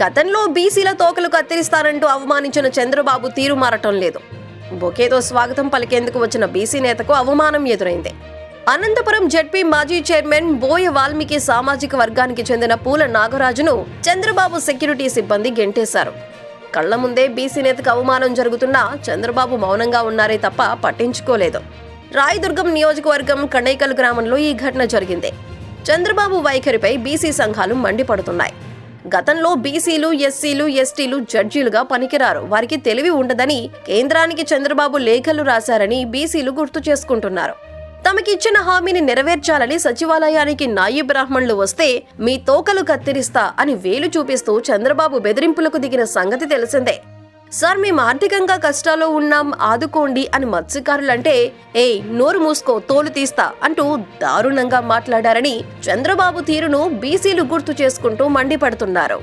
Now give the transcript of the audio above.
గతంలో బీసీల తోకలు కత్తిరిస్తారంటూ అవమానించిన చంద్రబాబు తీరు మారటం లేదు. బొకేతో స్వాగతం పలికేందుకు వచ్చిన బీసీ నేతకు అవమానం ఎదురైంది. అనంతపురం జడ్పీ మాజీ చైర్మన్ బోయ వాల్మీకి సామాజిక వర్గానికి చెందిన పూల నాగరాజును చంద్రబాబు సెక్యూరిటీ సిబ్బంది గెంటేశారు. కళ్ళ ముందే బీసీ నేతకు అవమానం జరుగుతున్నా చంద్రబాబు మౌనంగా ఉన్నారే తప్ప పట్టించుకోలేదు. రాయదుర్గం నియోజకవర్గం కణైకల్ గ్రామంలో ఈ ఘటన జరిగింది. చంద్రబాబు వైఖరిపై బీసీ సంఘాలు మండిపడుతున్నాయి. గతంలో బీసీలు ఎస్సీలు ఎస్టీలు జడ్జీలుగా పనికిరారు. వారికి తెలివి ఉండదని కేంద్రానికి చంద్రబాబు లేఖలు రాశారని బీసీలు గుర్తు చేసుకుంటున్నారు. తమకిచ్చిన హామీని నెరవేర్చాలని సచివాలయానికి నాయి బ్రాహ్మణులు వస్తే మీ తోకలు కత్తిరిస్తా అని వేలు చూపిస్తూ చంద్రబాబు బెదిరింపులకు దిగిన సంగతి తెలిసిందే. సార్ మేము ఆర్థికంగా కష్టాల్లో ఉన్నాం ఆదుకోండి అని మత్స్యకారులంటే ఏయ్ నోరు మూసుకో తోలు తీస్తా అంటూ దారుణంగా మాట్లాడారని చంద్రబాబు తీరును బీసీలు గుర్తు చేసుకుంటూ మండిపడుతున్నారు.